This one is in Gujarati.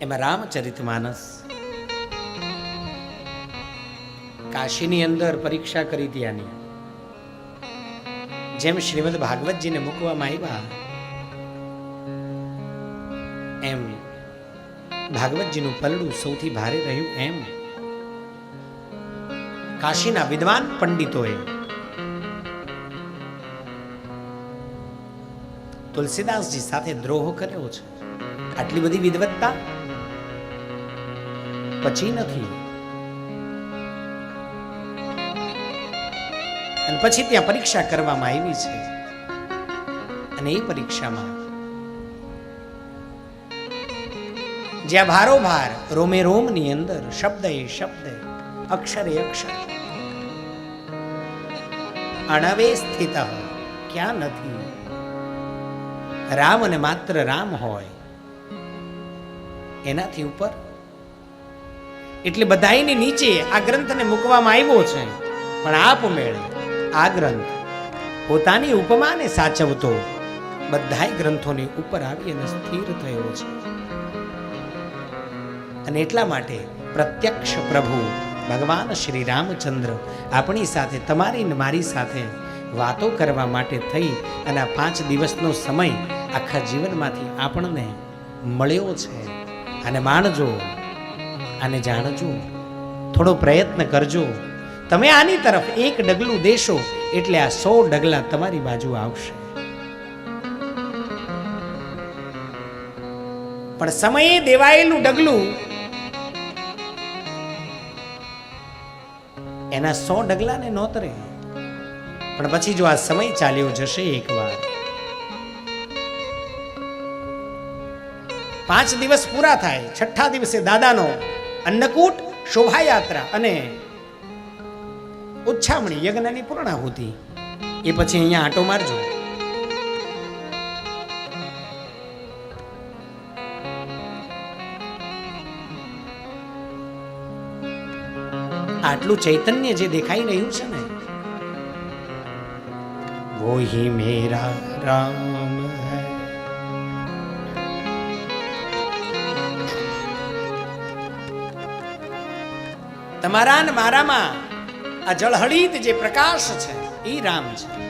એમાં રામચરિત માનસ. કાશીની અંદર પરીક્ષા કરી હતી આની. જેમ શ્રીમદ ભાગવતજીને મૂકવામાં આવ્યા, એમ ભાગવતજીનું પલડું સૌથી ભારે રહ્યું એમ. કાશીના વિદ્વાન પંડિતોએ તુલસીદાસજી સાથે દ્રોહ કર્યો છે. આટલી બધી વિદવત્તા પછી નથી. અને પછી ત્યાં પરીક્ષા કરવામાં આવી છે. અને એ પરીક્ષામાં જ્યાં ભારોભાર રોમે રોમની અંદર શબ્દ એ શબ્દ, અક્ષરે અક્ષર. અણવે સ્થિત, ક્યાં નથી? રામ અને માત્ર રામ હોય. એનાથી ઉપર એટલે બધાયની નીચે આ ગ્રંથને મૂકવામાં આવ્યો છે. પણ આપમેળે આ ગ્રંથ પોતાની ઉપમાને સાચવતો. બધાય ગ્રંથોની ઉપર આવી અને સ્થિર થયો છે. અને એટલા માટે પ્રત્યક્ષ પ્રભુ ભગવાન શ્રી રામચંદ્ર આપણી સાથે, તમારી ને મારી સાથે વાતો કરવા માટે થઈ અને આ પાંચ દિવસનો સમય આખા જીવનમાંથી આપણને મળ્યો છે. અને માણજો આને જાણજો, થોડો પ્રયત્ન કરજો. તમે આની તરફ એક ડગલું દેશો, એટલે આ સો ડગલા તમારી બાજુ આવશે. પણ સમયે દેવાયેલું ડગલું, એના સો ડગલાને નોતરે. પણ પછી જો આ સમય ચાલ્યો જશે એકવાર. પાંચ દિવસ પૂરા થાય, છઠ્ઠા દિવસે દાદાનો અન્નકૂટ, શોભાયાત્રા અને ઉચ્છામણી યજ્ઞની પૂર્ણાહુતિ. એ પછી અહીંયા આટો મારજો. આટલું ચૈતન્ય જે દેખાઈ રહ્યું છે ને વોહી મેરા રામ તમારા ને મારામાં આ જળહળિત જે પ્રકાશ છે એ રામ છે.